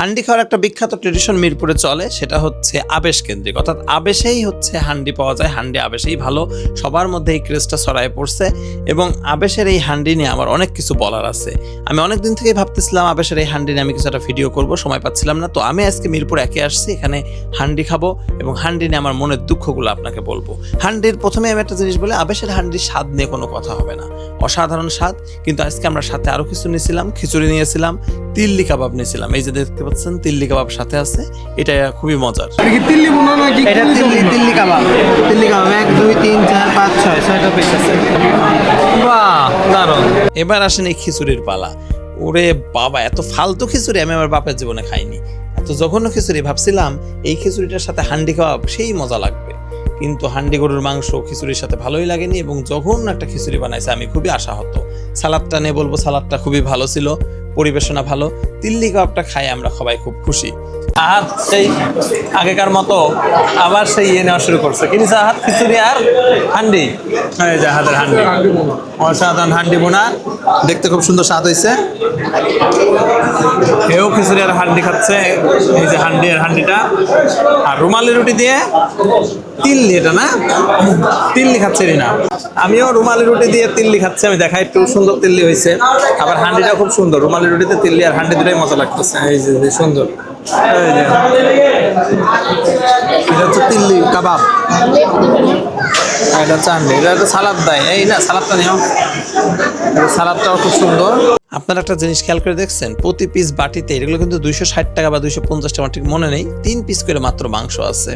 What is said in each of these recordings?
হান্ডি খাওয়ার একটা বিখ্যাত ট্রেডিশন মিরপুরে চলে, সেটা হচ্ছে আবেশ কেন্দ্রিক। অর্থাৎ আবেশেই হচ্ছে হান্ডি পাওয়া যায়, হান্ডি আবেশেই ভালো। সবার মধ্যে এই ক্রেজটা ছড়ায় পড়ছে এবং আবেশের এই হান্ডি নিয়ে আমার অনেক কিছু বলার আছে। আমি অনেক দিন থেকেই ভাবতেছিলাম আবেশের এই হান্ডি নিয়ে আমি কিছু একটা ভিডিও করব, সময় পাচ্ছিলাম না। তো আমি আজকে মিরপুর একে আসছি, এখানে হান্ডি খাব এবং হান্ডি নিয়ে আমার মনের দুঃখগুলো আপনাকে বলব। হান্ডির প্রথমে আমি একটা জিনিস বলে, আবেশের হান্ডির স্বাদ নিয়ে কোনো কথা হবে না। অসাধারণ স্বাদ, কিন্তু আজকে আমরা সাথে আরও কিছু নিয়েছিলাম, খিচুড়ি নিয়েছিলাম তিল্লি কাবাব নিয়েছিলাম। এই যে দেখতে পাচ্ছেন তিল্লি কাবাব সাথে আছে। এটা খুবই মজার। তিল্লি বোনা নাকি এটা তিল্লি তিল্লি কাবাব। তিল্লি কাবাব। এক দুই তিন চার পাঁচ ছয় ছয়টা পিস আছে। বাহ দারুণ। এবার আসেন এই খিচুড়ির পালা। ওরে বাবা এত ফালতু খিচুড়ি আমি আমার বাপের জীবনে খাইনি। এত জঘন্য খিচুড়ি ভাবছিলাম এই খিচুড়িটার সাথে হান্ডি কাবাব সেই মজা লাগবে। কিন্তু হান্ডি গরুর মাংস খিচুড়ির সাথে ভালোই লাগেনি এবং জঘন্য একটা খিচুড়ি বানাইছে আমি খুবই আশাহত। সালাদটা নিয়ে বলব সালাদটা খুবই ভালো ছিল। পরিবেশনা ভালো তিল্লি কাবাবটা খাই আমরা সবাই খুব খুশি। আহাত সেই আগেকার মতো আবার সেই ইয়ে নেওয়া শুরু করছে। কি নিছে আহাত খিচুড়ি আর হান্ডি। এই যে হাতের হান্ডি। অসাধারণ হান্ডি বোনা। দেখতে খুব সুন্দর স্বাদ হয়েছে এও খিচুড়ি আর হান্ডি খাচ্ছে। এই যে হান্ডি আর হান্ডিটা। আর রুমালি রুটি দিয়ে তিল্লি এটা না? তিল্লি খাচ্ছে না আমিও রুমালি রুটি দিয়ে তিল্লি খাচ্ছি। আমি দেখাই, একটু সুন্দর তিল্লি হয়েছে আবার হান্ডিটা খুব সুন্দর। রুমালি রুটিতে তিল্লি আর হান্ডি দুটাই মজা লাগতেছে। এই যে সুন্দর। এটা হচ্ছে তিল্লি কাবাব। এটা চান্ডি এটা একটা সালাদ দেয়। এই না, সালাদটা নিও। সালাদটাও খুব সুন্দর। আপনারা একটা জিনিস খেয়াল করে দেখছেন? প্রতি পিস বাটিতে, এগুলো কিন্তু দুইশো ষাট টাকা বা দুইশো পঞ্চাশ টাকা ঠিক মনে নেই, তিন পিস করে মাত্র মাংস আছে।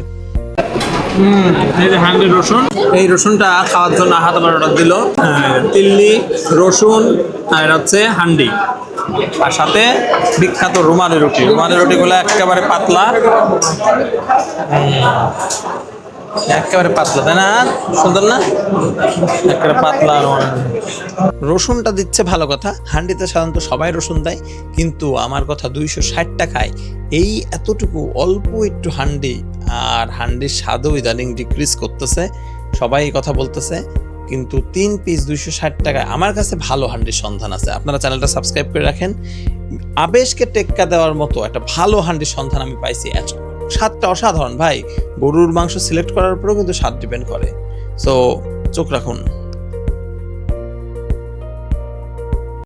হান্ডি রসুন। এই রসুনটা খাওয়ার জন্য হাত আমার অর্ডার দিল। হ্যাঁ, তিল্লি রসুন আর হচ্ছে হান্ডি। আর সাথে বিখ্যাত রুমালি রুটি। রুমালি রুটিগুলো একেবারে পাতলা। একেবারে পাতলা তাই না? সুন্দর না? একেবারে পাতলা রসুনটা দিচ্ছে ভালো কথা। হান্ডিতে সাধারণত সবাই রসুন দেয় কিন্তু আমার কথা দুইশো ষাট টাকায় এই এতটুকু অল্প একটু হান্ডি আর হান্ডির স্বাদও ইদানিং ডিক্রিজ করতেছে, সবাই কথা বলতেছে, কিন্তু তিন পিস দুইশো ষাট টাকায় আমার কাছে ভালো হান্ডির সন্ধান আছে। আপনারা চ্যানেলটা সাবস্ক্রাইব করে রাখেন। আবেশকে টেক্কা দেওয়ার মতো একটা ভালো হান্ডির সন্ধান আমি পাইছি স্বাদটা অসাধারণ, ভাই। গরুর মাংস সিলেক্ট করার উপরেও কিন্তু স্বাদ ডিপেন্ড করে। সো চোখ রাখুন।